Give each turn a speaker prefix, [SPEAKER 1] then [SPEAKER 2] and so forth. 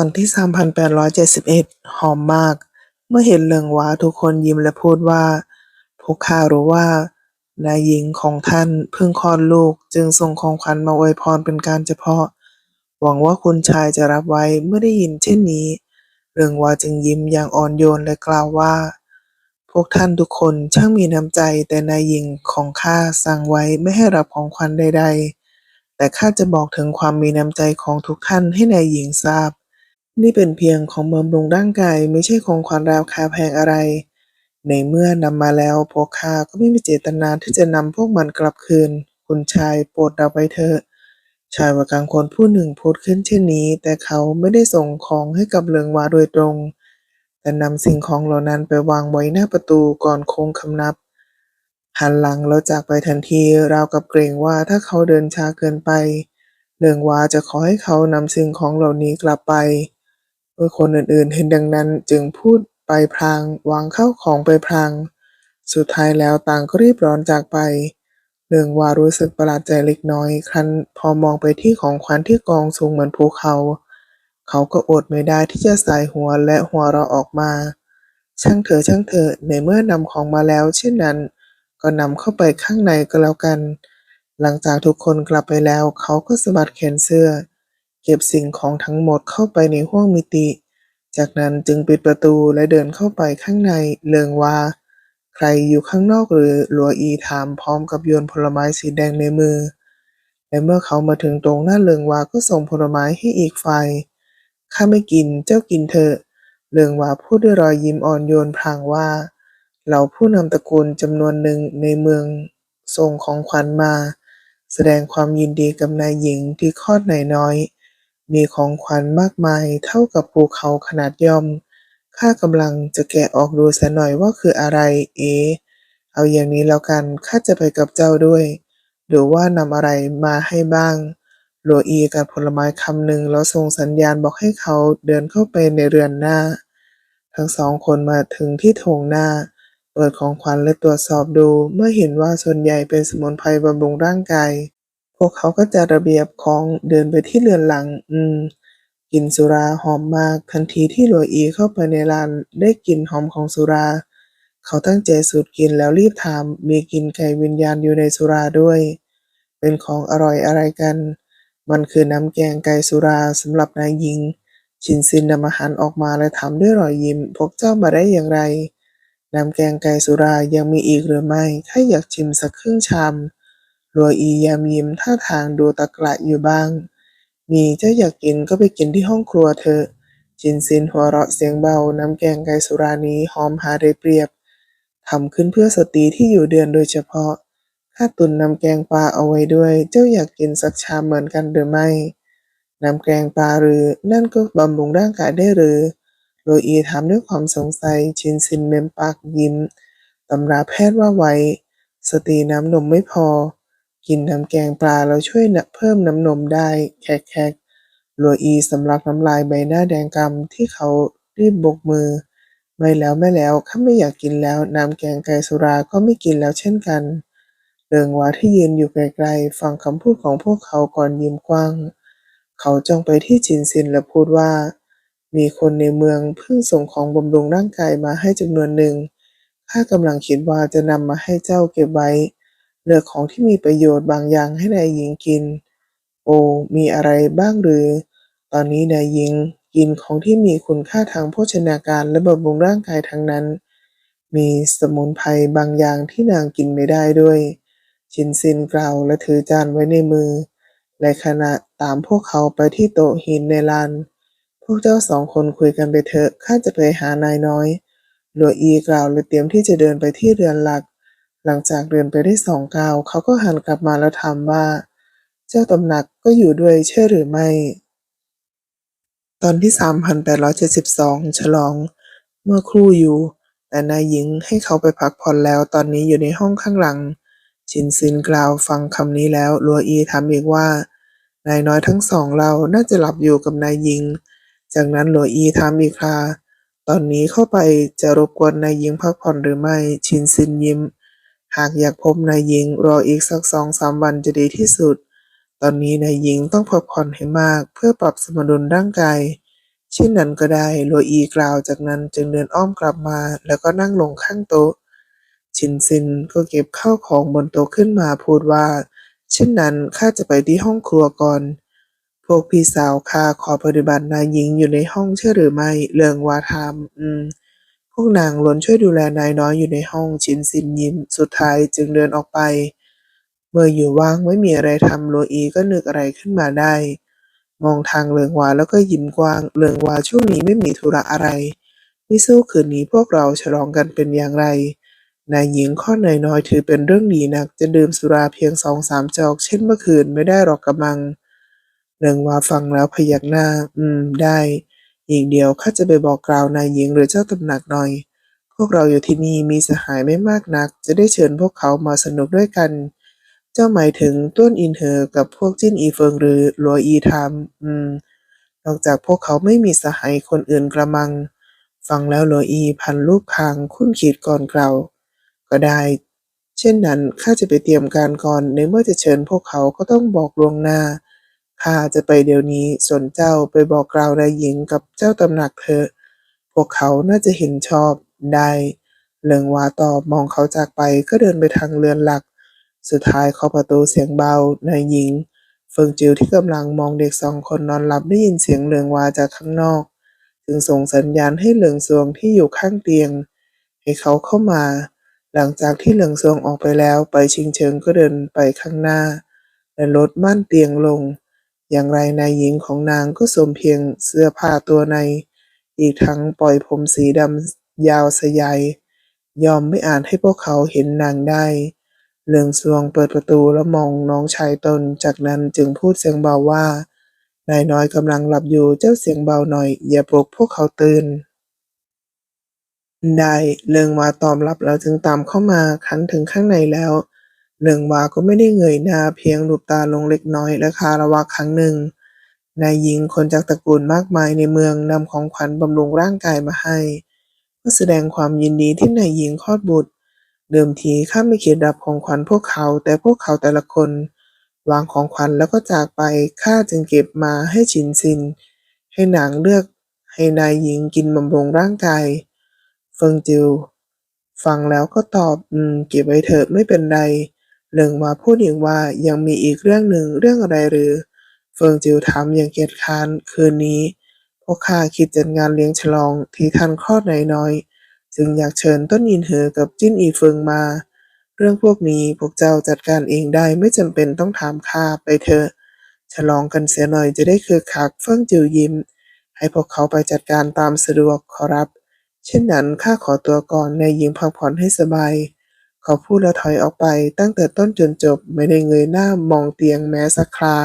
[SPEAKER 1] ตอนที่ 3871 หอมมาก เมื่อเห็นเหลิงหวาทุกคนยิ้มและพูดว่า พวกข้ารู้ว่านายหญิงของท่านเพิ่งคลอดลูกจึงส่งของขวัญมาอวยพรเป็นการเฉพาะ หวังว่าคุณชายจะรับไว้เมื่อได้ยินเช่นนี้เหลิงวาจึงยิ้มอย่างอ่อนโยนและกล่าวว่า พวกท่านทุกคนช่างมีน้ำใจแต่นายหญิงของข้าสั่งไว้ไม่ให้รับของขวัญใด ๆ แต่ข้าจะบอกถึงความมีน้ำใจของทุกท่านให้นายหญิงทราบ นี่เป็นเพียงของบำรุงร่างกายไม่ใช่ของขวัญราคาแพงอะไร ในเมื่อนำมาแล้วพวกข้าก็ไม่มีเจตนาที่จะนำพวกมันกลับคืน คุณชายโปรดรับไว้เถิดชายวัยกลางคนผู้หนึ่งพูดขึ้นเช่นนี้ แต่เขาไม่ได้ส่งของให้กับเหลิงวาโดยตรง แต่นำสิ่งของเหล่านั้นไปวางไว้หน้าประตูก่อนโค้งคำนับ หันหลังแล้วจากไปทันทีราวกับเกรงว่าถ้าเขาเดินช้าเกินไปเหลิงวาจะขอให้เขานำสิ่งของเหล่านี้กลับไป เมื่อคนอื่นๆ เห็นดังนั้นจึงพูดไปพลางวางเข้าของไปพลาง สุดท้ายแล้วต่างก็รีบร้อนจากไปเหลิงวารู้สึกประหลาดใจเล็กน้อย ครั้นพอมองไปที่ของขวัญที่กองสูงเหมือนภูเขา เขาก็อดไม่ได้ที่จะส่ายหัวและหัวเราะออกมา ช่างเถอะช่างเถอะในเมื่อนำของมาแล้ว เช่นนั้น ก็นำเข้าไปข้างในก็แล้วกัน หลังจากทุกคนกลับไปแล้ว เขาก็สะบัดแขนเสื้อ เก็บสิ่งของทั้งหมดเข้าไปในห้วงมิติ จากนั้นจึงปิดประตูและเดินเข้าไปข้างในเลิงหวาใครอยู่ข้างนอกหรือหลัวอีถามพร้อมกับโยนผลไม้สีแดงในมือ และเมื่อเขามาถึงตรงหน้าเลิงวาก็ส่งผลไม้ให้อีกฝ่ายข้าไม่กินเจ้ากินเถอะ เลิงวาพูดด้วยรอยยิ้มอ่อนโยนพลางว่าเหล่าผู้นำตระกูลจำนวนหนึ่งในเมืองส่งของขวัญมา แสดงความยินดีกับนายหญิงที่คลอดนายน้อย มีของขวัญมากมายเท่ากับภูเขาขนาดย่อม ข้ากำลังจะแกะออกดูสียหน่อยว่าคืออะไร เอ๋เอาอย่างนี้แล้วกัน ข้าจะไปกับเจ้าด้วย ดูว่านำอะไรมาให้บ้างหลัวอีกัดผลไม้คำหนึ่งแล้วส่งสัญญาณบอกให้เขาเดินเข้าไปในเรือนหน้า ทั้งสองคนมาถึงที่โถงหน้า เปิดของขวัญและตรวจสอบดู เมื่อเห็นว่าส่วนใหญ่เป็นสมุนไพรบำรุงร่างกาย พวกเขาก็จัดระเบียบของเดินไปที่เรือนหลัง อืมกลิ่นสุราหอมมากทันทีที่หลัวอีเข้าไปในร้านได้กลิ่นหอมของสุรา เขาตั้งใจสูดกลิ่นแล้วรีบถามมีกลิ่นไก่วิญญาณอยู่ในสุราด้วย เป็นของอร่อยอะไรกัน มันคือน้ำแกงไก่สุราสำหรับนายหญิง ชินซินนำอาหารออกมาและถามด้วยรอยยิ้ม พวกเจ้ามาได้อย่างไร น้ำแกงไก่สุรายังมีอีกหรือไม่ข้าอยากชิมสักครึ่งชาม หลัวอียามยิ้มท่าทางดูตะกละอยู่บ้าง มีเจ้าอยากกินก็ไปกินที่ห้องครัวเถอะชินซินหัวเราะเสียงเบา น้ำแกงไก่สุรานี้หอมหาได้เปรียบทำขึ้นเพื่อสตรีที่อยู่เดือนโดยเฉพาะ ข้าตุนน้ำแกงปลาเอาไว้ด้วย เจ้าอยากกินสักชามเหมือนกันหรือไม่ น้ำแกงปลาหรือ นั่นก็บำรุงร่างกายได้หรือหลัวอีถามด้วยความสงสัย ชินซินเม้มปากยิ้ม ตำราแพทย์ว่าไว้ สตรีน้ำนมไม่พอ กินน้ำแกงปลาแล้วช่วยเพิ่มน้ำนมได้แคะๆหลัวอีสำลักน้ำลายใบหน้าแดงกำที่เขารีบบกมือ ไม่แล้วไม่แล้วข้าไม่อยากกินแล้วน้ำแกงไก่สุราก็ไม่กินแล้วเช่นกันเหลิงวาที่ยืนอยู่ไกลๆฟังคำพูดของพวกเขาก่อนยิ้มกว้าง เขาจ้องไปที่ชินซินและพูดว่า มีคนในเมืองเพิ่งส่งของบำรุงร่างกายมาให้จำนวนหนึ่งข้ากำลังคิดว่าจะนำมาให้เจ้าเก็บไว้ เลือกของที่มีประโยชน์บางอย่างให้นายหญิงกิน โอ มีอะไรบ้างหรือ ตอนนี้นายหญิงกินของที่มีคุณค่าทางโภชนาการและบำรุงร่างกายทั้งนั้น มีสมุนไพรบางอย่างที่นางกินไม่ได้ด้วย ชินซินกล่าวและถือจานไว้ในมือ ในขณะตามพวกเขาไปที่โต๊ะหินในลาน พวกเจ้าสองคนคุยกันไปเถอะ ข้าจะไปหานายน้อยหลัวอีกล่าวและเตรียมที่จะเดินไปที่เรือนหลัก หลังจากเดินไปได้สองก้าวเขาก็หันกลับมาแล้วถามว่า เจ้าตำหนักก็อยู่ด้วยใช่หรือไม่ ตอนที่ 3872 ฉลอง เมื่อครู่อยู่ แต่นายหญิงให้เขาไปพักผ่อนแล้วตอนนี้อยู่ในห้องข้างหลัง ชินซินกล่าวฟังคำนี้แล้วหลัวอีถามอีกว่านายน้อยทั้งสองเราน่าจะหลับอยู่กับนายหญิง จากนั้นหลัวอีถามอีกคราตอนนี้เข้าไปจะรบกวนนายหญิงพักผ่อนหรือไม่ ชินซินยิ้ม หากอยากพบนายหญิงรออีกสักสองสามวันจะดีที่สุด ตอนนี้นายหญิงต้องพักผ่อนให้มากเพื่อปรับสมดุลร่างกาย เช่นนั้นก็ได้หลัวอีกล่าวจากนั้นจึงเดินอ้อมกลับมาแล้วก็นั่งลงข้างโต๊ะ ชินซินก็เก็บข้าวของบนโต๊ะขึ้นมาพูดว่า เช่นนั้นข้าจะไปที่ห้องครัวก่อน พวกพี่สาวข้าขอปฏิบัตินายหญิงอยู่ในห้องใช่หรือไม่ เรื่องวาทาม อืม วกนางล้วนช่วยดูแลนายน้อยอยู่ในห้องชินซินยิ้ม สุดท้ายจึงเดินออกไป เมื่ออยู่ว่างไม่มีอะไรทำโลอีก็นึกอะไรขึ้นมาได้ มองทางเลิงวาแล้วก็ยิ้มกว้าง เลิงวาช่วงนี้ไม่มีธุระอะไรมิสู้คืนนี้พวกเราฉลองกันเป็นอย่างไร นายหญิงข้อนายน้อยถือเป็นเรื่องดีนัก จะดื่มสุราเพียงสองสามจอก เช่นเมื่อคืนไม่ได้หรอกกำมัง เลิงวาฟังแล้วพยักหน้า อืม ได้ อีกเดียวข้าจะไปบอกกล่าวนายหญิงหรือเจ้าตำหนักหน่อย พวกเราอยู่ที่นี่มีสหายไม่มากนัก จะได้เชิญพวกเขามาสนุกด้วยกัน เจ้าหมายถึงต้วนอินเหอกับพวกจิ้นอีเฟิงหรือหลัวอีทามอืม นอกจากพวกเขาไม่มีสหายคนอื่นกระมัง ฟังแล้วหลัวอีพันรูปคางคุ้นคิดก่อนกล่าวก็ได้ เช่นนั้นข้าจะไปเตรียมการก่อนในเมื่อจะเชิญพวกเขาก็ต้องบอกลวงหน้า ข้าจะไปเดี๋ยวนี้ส่วนเจ้าไปบอกกล่าวนายหญิงกับเจ้าตำหนักเถอะ พวกเขาน่าจะเห็นชอบได้เลิงวาตอบมองเขาจากไปก็เดินไปทางเรือนหลัก สุดท้ายเคาะประตูเสียงเบานายหญิง เฟิงจิวที่กำลังมองเด็กสองคนนอนหลับได้ยินเสียงเลิงวาจากข้างนอก จึงส่งสัญญาณให้เหลิงซวงที่อยู่ข้างเตียง ให้เขาเข้ามา หลังจากที่เหลิงซวงออกไปแล้วไปชิงเชิงก็เดินไปข้างหน้าและลดม่านเตียงลง อย่างไรนายหญิงของนางก็สวมเพียงเสื้อผ้าตัวใน อีกทั้งปล่อยผมสีดำยาวสยายยอมไม่อาจให้พวกเขาเห็นนางได้เหลืองซวงเปิดประตูแล้วมองน้องชายตน จากนั้นจึงพูดเสียงเบาว่านายน้อยกำลังหลับอยู่เจ้าเสียงเบาหน่อย อย่าปลุกพวกเขาตื่น ได้เลิงวาตอบรับแล้วจึงตามเข้ามาคันถึงข้างในแล้ว เลิงวาก็ไม่ได้เงยหน้าเพียงหลุบตาลงเล็กน้อยและคารวะครั้งหนึ่งนายหญิงคนจากตระกูลมากมายในเมืองนำของขวัญบำรุงร่างกายมาให้เพื่อแสดงความยินดีที่นายหญิงคลอดบุตร เดิมทีข้าไม่คิดรับของขวัญพวกเขา แต่พวกเขาแต่ละคน วางของขวัญแล้วก็จากไปข้าจึงเก็บมาให้ชินซิน ให้หนางเลือกให้นายหญิงกินบำรุงร่างกายเฟิงจิวฟังแล้วก็ตอบอืมเก็บไว้เถอะไม่เป็นไร หลิงมาพูดอีกว่ายังมีอีกเรื่องหนึ่งเรื่องอะไรหรือ เฟิงจิวถามอย่างเกียจคร้านคืนนี้ พวกข้าคิดจัดงานเลี้ยงฉลองที่ท่านคลอดนายน้อย จึงอยากเชิญต้นอินเหอกับจิ้นอีเฟิงมา เรื่องพวกนี้พวกเจ้าจัดการเองได้ไม่จำเป็นต้องถามข้าไปเถอะ ฉลองกันเสียหน่อยจะได้คึกคักเฟิงจิวยิ้ม ให้พวกเขาไปจัดการตามสะดวกขอรับ เช่นนั้นข้าขอตัวก่อนนายหญิงพักผ่อนให้สบาย เขาพูดแล้วถอยออกไปตั้งแต่ต้นจนจบ ไม่ได้เงยหน้ามองเตียงแม้สักครา